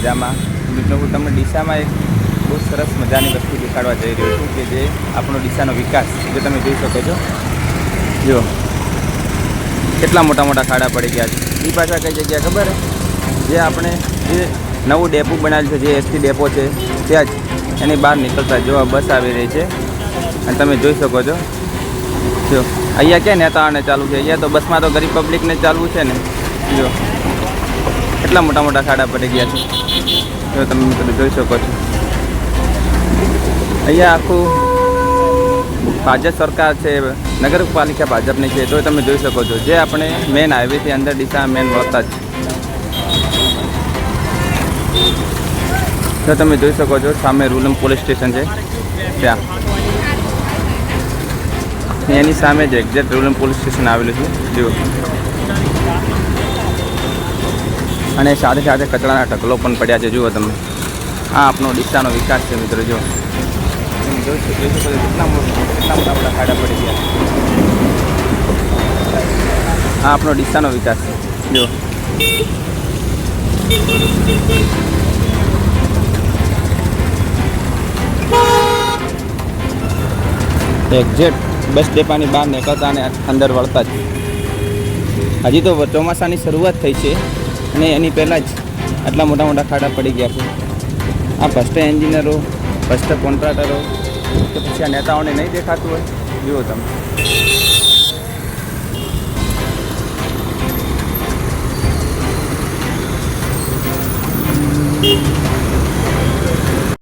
મજામાં. મિત્રો હું તમને ડીસામાં એક બહુ સરસ મજાની વસ્તુ દેખાડવા જઈ રહ્યો છું કે જે આપણો ડીસાનો વિકાસ જે તમે જોઈ શકો છો. જો. કેટલા મોટા મોટા ખાડા પડી ગયા છે. એ પાછા કઈ જગ્યા ખબર? છે જે આપણે જે નવું ડેપો બનાવેલું છે, જે એસટી ડેપો છે, ત્યાં જ એની બહાર નીકળતા જો આ બસ આવી રહી છે. અને તમે જોઈ શકો છો. જો. અહીંયા ક્યાં નેતાઓને ચાલુ છે? અહીંયા તો બસમાં તો ગરીબ પબ્લિકને ચાલવું છે ને. જો. કેટલા મોટા મોટા ખાડા પડી ગયા છે? જો તમે મિત્રો જોઈ શકો છો. અહીંયા આખું ભાજપ સરકાર છે, નગરપાલિકા ભાજપની છે, તો તમે જોઈ શકો છો. જે આપણે મેન હાઈવેથી અંદર ડીસા મેન વળતા જ તો તમે જોઈ શકો છો, સામે રૂલમ પોલીસ સ્ટેશન છે. ત્યાં. એની સામે જ એક્ઝેક્ટ રૂલમ પોલીસ સ્ટેશન આવેલું છે. જુઓ. અને સાથે સાથે કચરાના ઢગલો પણ પડ્યા છે. જુઓ તમે. આ આપણો ડીસાનો વિકાસ છે મિત્રો મોટા કેટલા મોટા મોટા ખાડા પડી ગયા આ આપણો ડીસાનો વિકાસ છે. જો એક્ઝેક્ટ બસ ડેપાની બહાર નીકળતા અને અંદર વળતા જ. હજી તો ચોમાસાની શરૂઆત થઈ છે. અને એની પહેલાં જ આટલા મોટા મોટા ખાડા પડી ગયા છે. આ ભ્રષ્ટ એન્જિનિયરો ભ્રષ્ટ કોન્ટ્રાક્ટરો કે પછી આ નેતાઓને નહીં દેખાતું હોય? જુઓ તમે.